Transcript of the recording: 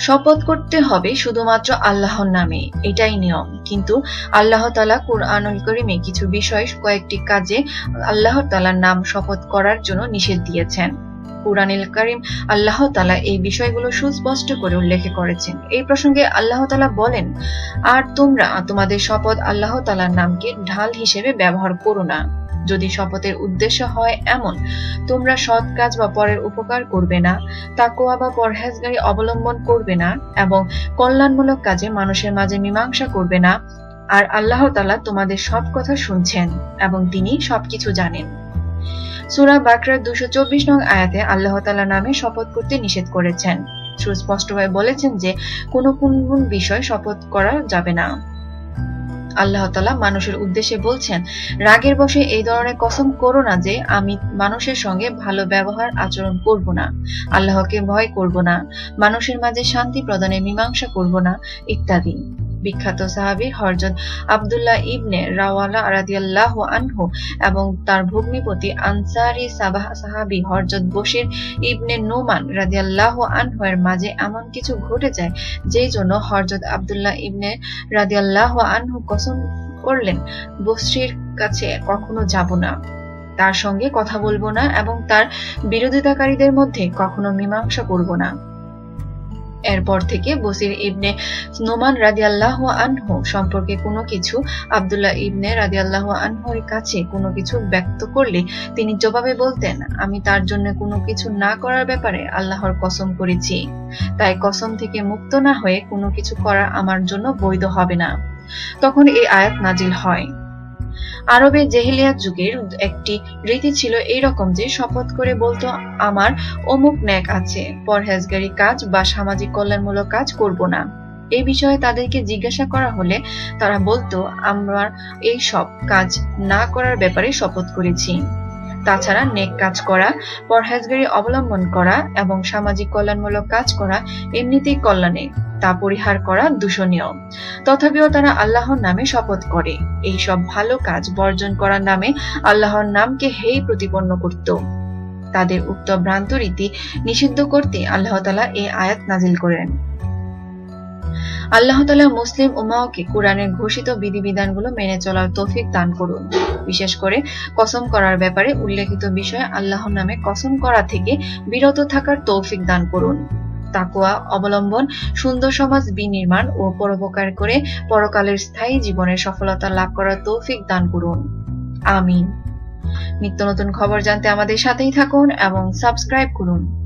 শপথ করতে হবে শুধুমাত্র আল্লাহর নামে, এটাই নিয়ম। কিন্তু আল্লাহ তালা কুরআনুল করিমে কিছু বিষয় কয়েকটি কাজে আল্লাহ তালার নাম শপথ করার জন্য নিষেধ দিয়েছেন। কুরআনুল করিম আল্লাহ তালা এই বিষয়গুলো সুস্পষ্ট করে উল্লেখ করেছেন। এই প্রসঙ্গে আল্লাহ তালা বলেন, আর তোমরা তোমাদের শপথ আল্লাহ তালার নামকে ঢাল হিসেবে ব্যবহার করো না। যদি শপথের উদ্দেশ্য হয় এমন, তোমরা সৎ কাজ বা পরের উপকার করবে না তাকোয়া বা পরহেজগারি অবলম্বন করবে না এবং কল্যাণমূলক কাজে মানুষের মাঝে মীমাংসা করবে না। আর আল্লাহ তালা তোমাদের সব কথা শুনছেন এবং তিনি সবকিছু জানেন। সুরা বাকরার দুশো চব্বিশ নং আয়াতে আল্লাহ তালা নামে শপথ করতে নিষেধ করেছেন। সুস্পষ্টভাবে বলেছেন যে কোনো কোন কোন বিষয় শপথ করা যাবে না। আল্লাহ তালা মানুষের উদ্দেশ্যে বলছেন, রাগের বসে এই ধরনের কসম করো না যে আমি মানুষের সঙ্গে ভালো ব্যবহার আচরণ করব না, আল্লাহকে ভয় করব না, মানুষের মাঝে শান্তি প্রদানের মীমাংসা করব না, ইত্যাদি। বিখ্যাত সাহাবি হরজত আবদুল্লাহ ইবনে রাওয়ালা রাদিয়াল্লাহু আনহু এবং তার ভগ্নিপতি আনসারি সাবাহ সাহাবি হরজত বশির ইবনে নোমান রাদিয়াল্লাহু আনহু এর মাঝে এমন কিছু ঘটে যায় যেই জন্য হরজত আবদুল্লাহ ইবনে রাদিয়াল্লাহ আনহু কসম করলেন বসরির কাছে কখনো যাব না। তার সঙ্গে কথা বলব না এবং তার বিরোধিতাকারীদের মধ্যে কখনো মীমাংসা করব না। এরপর থেকে বসির ইবনে নোমান রাদিয়াল্লাহ আনহু সম্পর্কে কোনো কিছু আবদুল্লাহ ইবনে রাদিয়াল্লাহ আনহুর কাছে কোনো কিছু ব্যক্ত করলে তিনি জবাবে বলতেন, আমি তার জন্য কোনো কিছু না করার ব্যাপারে আল্লাহর কসম করেছি। তাই কসম থেকে মুক্ত না হয়ে কোনো কিছু করা আমার জন্য বৈধ হবে না। তখন এই আয়াত নাজিল হয়। আরবের জেহেলিয়াত যুগের একটি রীতি ছিল এইরকম যে, শপথ করে বলতো, আমার অমুক ন্যাক আছে, পরহেজগারি কাজ বা সামাজিক কল্যাণমূলক কাজ করব না। এই বিষয়ে তাদেরকে জিজ্ঞাসা করা হলে তারা বলতো, আমরা এই সব কাজ না করার ব্যাপারে শপথ করেছি। তাছাড়া নেক কাজ করা, পরহেজগারি অবলম্বন করা এবং সামাজিক কল্যাণমূলক কাজ করা এমনিতেই কল্যাণে, তা পরিহার করা দূষণীয়। তথাপিও তারা আল্লাহর নামে শপথ করে। এই সব ভালো কাজ বর্জন করার নামে আল্লাহর নামকে হেই প্রতিপন্ন করত। তাদের উক্ত ভ্রান্ত রীতি নিষিদ্ধ করতে আল্লাহ তালা এই আয়াত নাজিল করেন। আল্লাহ তালা মুসলিম উমাওকে কোরআনের ঘোষিত বিধিবিধানগুলো মেনে চলার তৌফিক দান করুন। বিশেষ করে কসম করার ব্যাপারে উল্লেখিত বিষয়ে আল্লাহর নামে কসম করা থেকে বিরত থাকার তৌফিক দান করুন। তাকুয়া অবলম্বন, সুন্দর সমাজ বিনির্মাণ ও পরোপকার করে পরকালের স্থায়ী জীবনের সফলতা লাভ করার তৌফিক দান করুন। আমিন। নিত্য নতুন খবর জানতে আমাদের সাথেই থাকুন এবং সাবস্ক্রাইব করুন।